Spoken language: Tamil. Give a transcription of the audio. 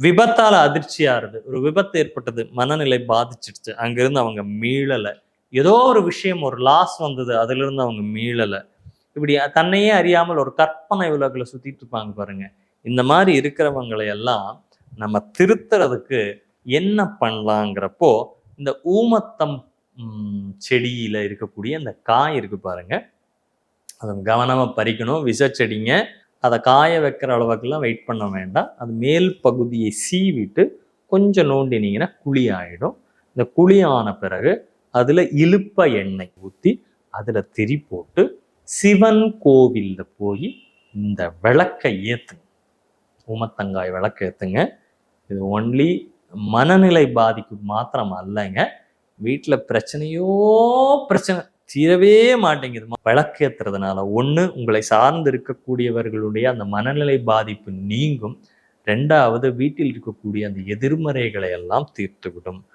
விபத்தால அதிர்ச்சியாருது ஒரு விபத்து ஏற்பட்டது மனநிலை பாதிச்சிடுச்சு. அங்கிருந்து அவங்க மீளலை. ஏதோ ஒரு விஷயம் ஒரு லாஸ் வந்தது அதுல இருந்து அவங்க மீளலை. இப்படி தன்னையே அறியாமல் ஒரு கற்பனை உலகில சுத்திட்டு இருப்பாங்க பாருங்க. இந்த மாதிரி இருக்கிறவங்களை எல்லாம் நம்ம திருத்துறதுக்கு என்ன பண்ணலாங்கிறப்போ இந்த ஊமத்தம் ம், செடியில இருக்கக்கூடிய அந்த காய் இருக்கு பாருங்க. அதை கவனமா பறிக்கணும். விஷ செடிங்க அதை காய வைக்கிற அளவுக்குலாம் வெயிட் பண்ண வேண்டாம். அது மேல் பகுதியை சீவிட்டு கொஞ்சம் நோண்டினீங்கன்னா குழி ஆகிடும் இந்த குழி ஆன பிறகு அதில் இழுப்ப எண்ணெய் ஊற்றி அதில் திரி போட்டு சிவன் கோவிலில் போய் இந்த விளக்கை ஏற்றுங்க ஊமத்தங்காய் விளக்கு ஏத்துங்க. இது ஒன்லி மனநிலை பாதிக்கு மாத்திரம் அல்லங்க. வீட்டில் பிரச்சனையோ பிரச்சனை தீரவே மாட்டேங்குது. விளக்கேத்துறதுனால ஒண்ணு உங்களை சார்ந்து இருக்கக்கூடியவர்களுடைய அந்த மனநிலை பாதிப்பு நீங்கும். ரெண்டாவது வீட்டில் இருக்கக்கூடிய அந்த எதிர்மறைகளை எல்லாம் தீர்த்துவிடும்.